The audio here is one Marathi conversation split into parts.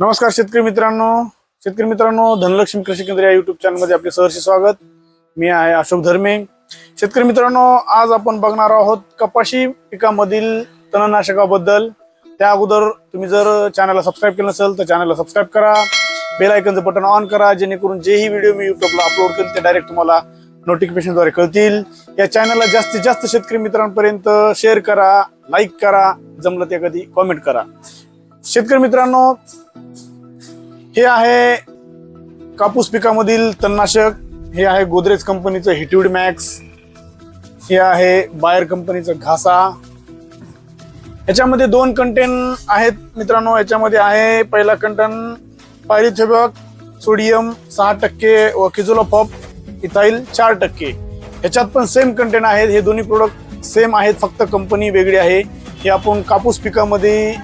नमस्कार शेतकरी मित्रांनो. शेतकरी मित्रांनो धनलक्ष्मी कृषी केंद्र या युट्यूब चॅनलमध्ये आपले सहर्ष स्वागत. मी आहे अशोक धर्मे. शेतकरी मित्रांनो आज आपण बघणार आहोत कपाशी पिकामधील तणनाशकाबद्दल. त्या अगोदर तुम्ही जर चॅनलला सबस्क्राईब केलं नसेल तर चॅनलला सबस्क्राईब करा. बेल आयकनचं बटन ऑन करा जेणेकरून जेही व्हिडिओ मी युट्यूबला अपलोड केले ते डायरेक्ट तुम्हाला नोटिफिकेशनद्वारे कळतील. या चॅनलला जास्तीत जास्त शेतकरी मित्रांपर्यंत शेअर करा लाईक करा जमलं ते कधी कॉमेंट करा. शेतकरी मित्रांनो हे आहे कापूस पिकामधील तणनाशक हे आहे गोदरेज कंपनीचं हिट्यूड मॅक्स हे आहे बायर कंपनीचं घासा. याच्यामध्ये दोन कंटेन आहेत मित्रांनो. याच्यामध्ये आहे पहिला कंटेन पायरिथेबक सोडियम सहा टक्के व किझोलोफॉप इथाईल चार टक्के. ह्याच्यात पण सेम कंटेन आहेत. हे दोन्ही प्रोडक्ट सेम आहेत. फक्त कंपनी वेगळी आहे. हे आपण कापूस पिकामध्ये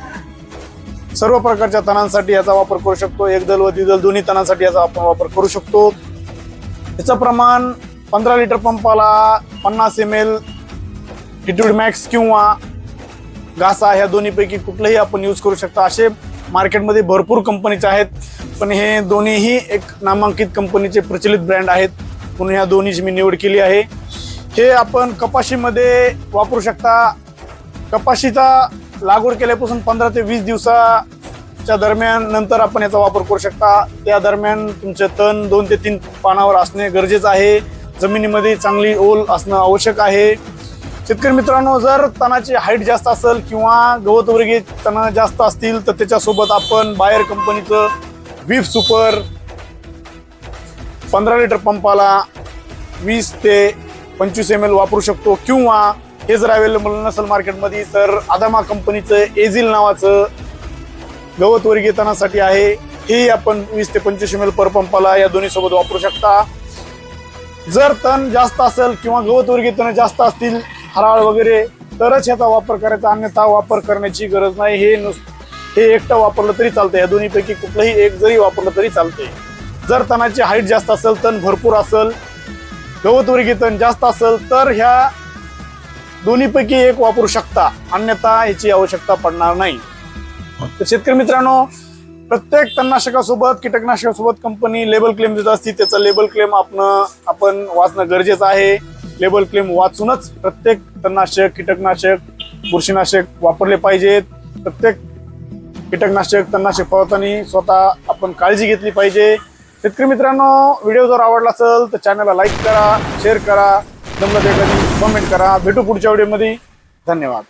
सर्व प्रकारच्या तणांसाठी याचा वापर करू शकतो. एकदल व द्विदल दोन्ही तणांसाठी याचा आपण वापर करू शकतो. याचं प्रमाण पंधरा लिटर पंपाला पन्नास एम एल हिट्यूड मॅक्स किंवा घासा ह्या दोन्हीपैकी कुठलंही आपण यूज करू शकता. असे मार्केटमध्ये भरपूर कंपनीचे आहेत. पण हे दोन्हीही एक नामांकित कंपनीचे प्रचलित ब्रँड आहेत. म्हणून ह्या दोन्हीची मी निवड केली आहे. हे आपण कपाशीमध्ये वापरू शकता. कपाशीचा लागवड केल्यापासून पंधरा ते वीस दिवसाच्या दरम्यान नंतर आपण याचा वापर करू शकता. त्या दरम्यान तुमचे तण दोन ते तीन पानावर असणे गरजेचं आहे. जमिनीमध्ये चांगली ओल असणं आवश्यक आहे. शेतकरी मित्रांनो जर तणाची हाईट जास्त असेल किंवा गवत वर्गीय तण जास्त असतील तर त्याच्यासोबत आपण बायर कंपनीचं विफ सुपर पंधरा लिटर पंपाला वीस ते पंचवीस एम एल वापरू शकतो. किंवा हे जर अवेलेबल नसेल मार्केटमध्ये तर अदामा कंपनीचं एझिल नावाचं गवत वर्गीतनासाठी आहे. हे आपण वीस ते पंचवीस एम एल पर पंपाला या दोन्ही सोबत वापरू शकता. जर तण जास्त असेल किंवा गवत वर्गीय जास्त असतील हराळ वगैरे तरच ह्याचा वापर करायचा अन्यथा वापर करण्याची गरज नाही. हे नुस हे एकटं वापरलं तरी चालतं या दोन्हीपैकी कुठलंही एक जरी वापरलं तरी चालते जर तणाची हाईट जास्त असेल तण भरपूर असेल गवत वर्गीतन तण जास्त असेल तर ह्या दोन्हीपैकी एक वापरू शकता. अन्यथा याची आवश्यकता पडणार नाही. तर शेतकरी मित्रांनो प्रत्येक तणनाशकासोबत कीटकनाशकासोबत कंपनी लेबल क्लेम देत असते त्याचा लेबल क्लेम आपण आपण वाचणं गरजेचं आहे. लेबल क्लेम वाचूनच प्रत्येक तणनाशक कीटकनाशक बुरशीनाशक वापरले पाहिजेत. प्रत्येक कीटकनाशक तणनाशक फवारताना स्वतः आपण काळजी घेतली पाहिजे. शेतकरी मित्रांनो व्हिडिओ जर आवडला असेल तर चॅनलला लाईक करा शेअर करा जमलं ते कमेंट करा. भेटू पुढच्या व्हिडिओमध्ये धन्यवाद.